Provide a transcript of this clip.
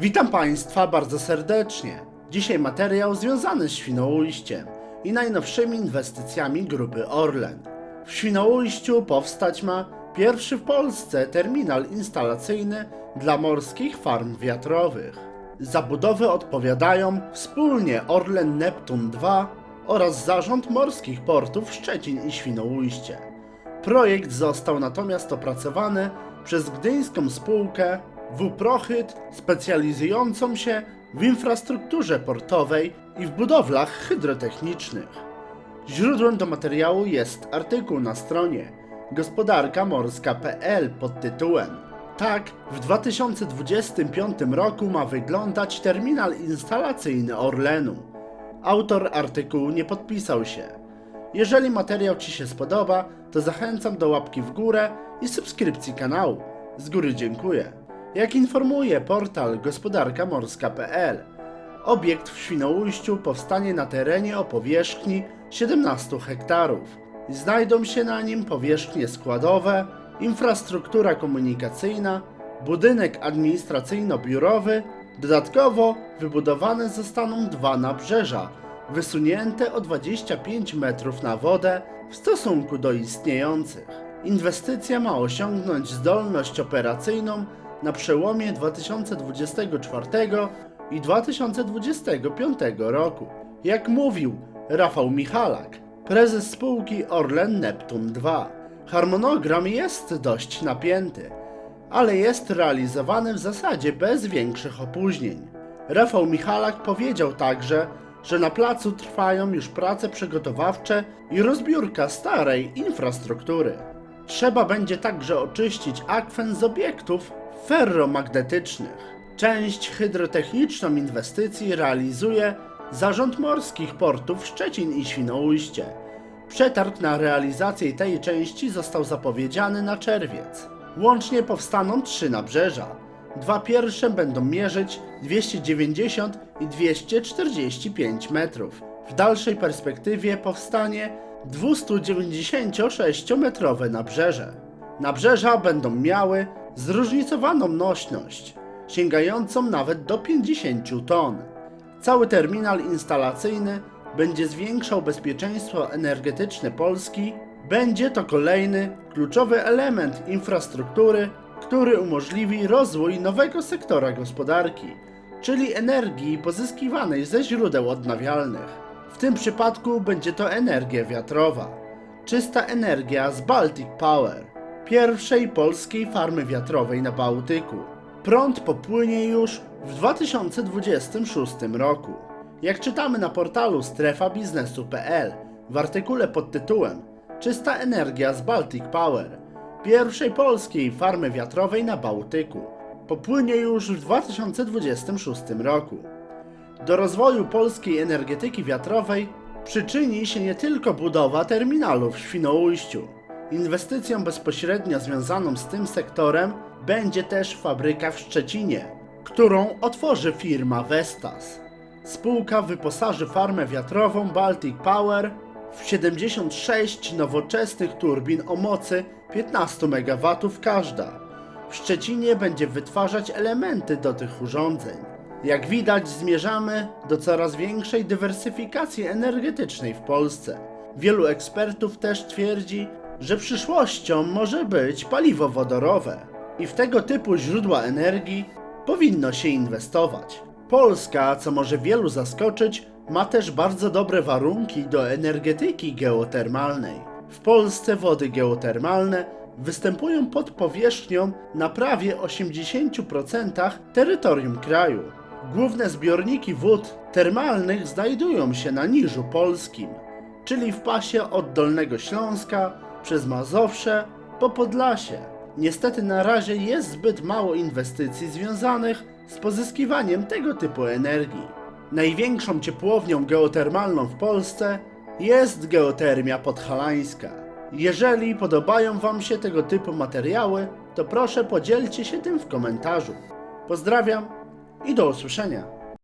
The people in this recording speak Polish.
Witam Państwa bardzo serdecznie. Dzisiaj materiał związany z Świnoujściem i najnowszymi inwestycjami grupy Orlen. W Świnoujściu powstać ma pierwszy w Polsce terminal instalacyjny dla morskich farm wiatrowych. Za budowę odpowiadają wspólnie Orlen Neptun II oraz Zarząd Morskich Portów Szczecin i Świnoujście. Projekt został natomiast opracowany przez gdyńską spółkę W-Prochyt specjalizującą się w infrastrukturze portowej i w budowlach hydrotechnicznych. Źródłem do materiału jest artykuł na stronie gospodarkamorska.pl pod tytułem Tak w 2025 roku ma wyglądać terminal instalacyjny Orlenu. Autor artykułu nie podpisał się. Jeżeli materiał Ci się spodoba, to zachęcam do łapki w górę i subskrypcji kanału. Z góry dziękuję. Jak informuje portal gospodarkamorska.pl, obiekt w Świnoujściu powstanie na terenie o powierzchni 17 hektarów. Znajdą się na nim powierzchnie składowe, infrastruktura komunikacyjna, budynek administracyjno-biurowy, dodatkowo wybudowane zostaną dwa nabrzeża, wysunięte o 25 metrów na wodę w stosunku do istniejących. Inwestycja ma osiągnąć zdolność operacyjną na przełomie 2024 i 2025 roku. Jak mówił Rafał Michalak, prezes spółki Orlen Neptun II. Harmonogram jest dość napięty, ale jest realizowany w zasadzie bez większych opóźnień. Rafał Michalak powiedział także, że na placu trwają już prace przygotowawcze i rozbiórka starej infrastruktury. Trzeba będzie także oczyścić akwen z obiektów ferromagnetycznych. Część hydrotechniczną inwestycji realizuje Zarząd Morskich Portów Szczecin i Świnoujście. Przetarg na realizację tej części został zapowiedziany na czerwiec. Łącznie powstaną trzy nabrzeża. Dwa pierwsze będą mierzyć 290 i 245 metrów. W dalszej perspektywie powstanie 296-metrowe nabrzeże. Nabrzeża będą miały zróżnicowaną nośność, sięgającą nawet do 50 ton. Cały terminal instalacyjny będzie zwiększał bezpieczeństwo energetyczne Polski. Będzie to kolejny kluczowy element infrastruktury, który umożliwi rozwój nowego sektora gospodarki, czyli energii pozyskiwanej ze źródeł odnawialnych. W tym przypadku będzie to energia wiatrowa. Czysta energia z Baltic Power, pierwszej polskiej farmy wiatrowej na Bałtyku. Prąd popłynie już w 2026 roku. Jak czytamy na portalu strefabiznesu.pl w artykule pod tytułem Czysta energia z Baltic Power, pierwszej polskiej farmy wiatrowej na Bałtyku, popłynie już w 2026 roku. Do rozwoju polskiej energetyki wiatrowej przyczyni się nie tylko budowa terminalu w Świnoujściu. Inwestycją bezpośrednio związaną z tym sektorem będzie też fabryka w Szczecinie, którą otworzy firma Vestas. Spółka wyposaży farmę wiatrową Baltic Power w 76 nowoczesnych turbin o mocy 15 MW każda. W Szczecinie będzie wytwarzać elementy do tych urządzeń. Jak widać, zmierzamy do coraz większej dywersyfikacji energetycznej w Polsce. Wielu ekspertów też twierdzi, że przyszłością może być paliwo wodorowe i w tego typu źródła energii powinno się inwestować. Polska, co może wielu zaskoczyć, ma też bardzo dobre warunki do energetyki geotermalnej. W Polsce wody geotermalne występują pod powierzchnią na prawie 80% terytorium kraju. Główne zbiorniki wód termalnych znajdują się na Niżu Polskim, czyli w pasie od Dolnego Śląska przez Mazowsze po Podlasie. Niestety na razie jest zbyt mało inwestycji związanych z pozyskiwaniem tego typu energii. Największą ciepłownią geotermalną w Polsce jest geotermia podhalańska. Jeżeli podobają Wam się tego typu materiały, to proszę podzielcie się tym w komentarzu. Pozdrawiam i do usłyszenia.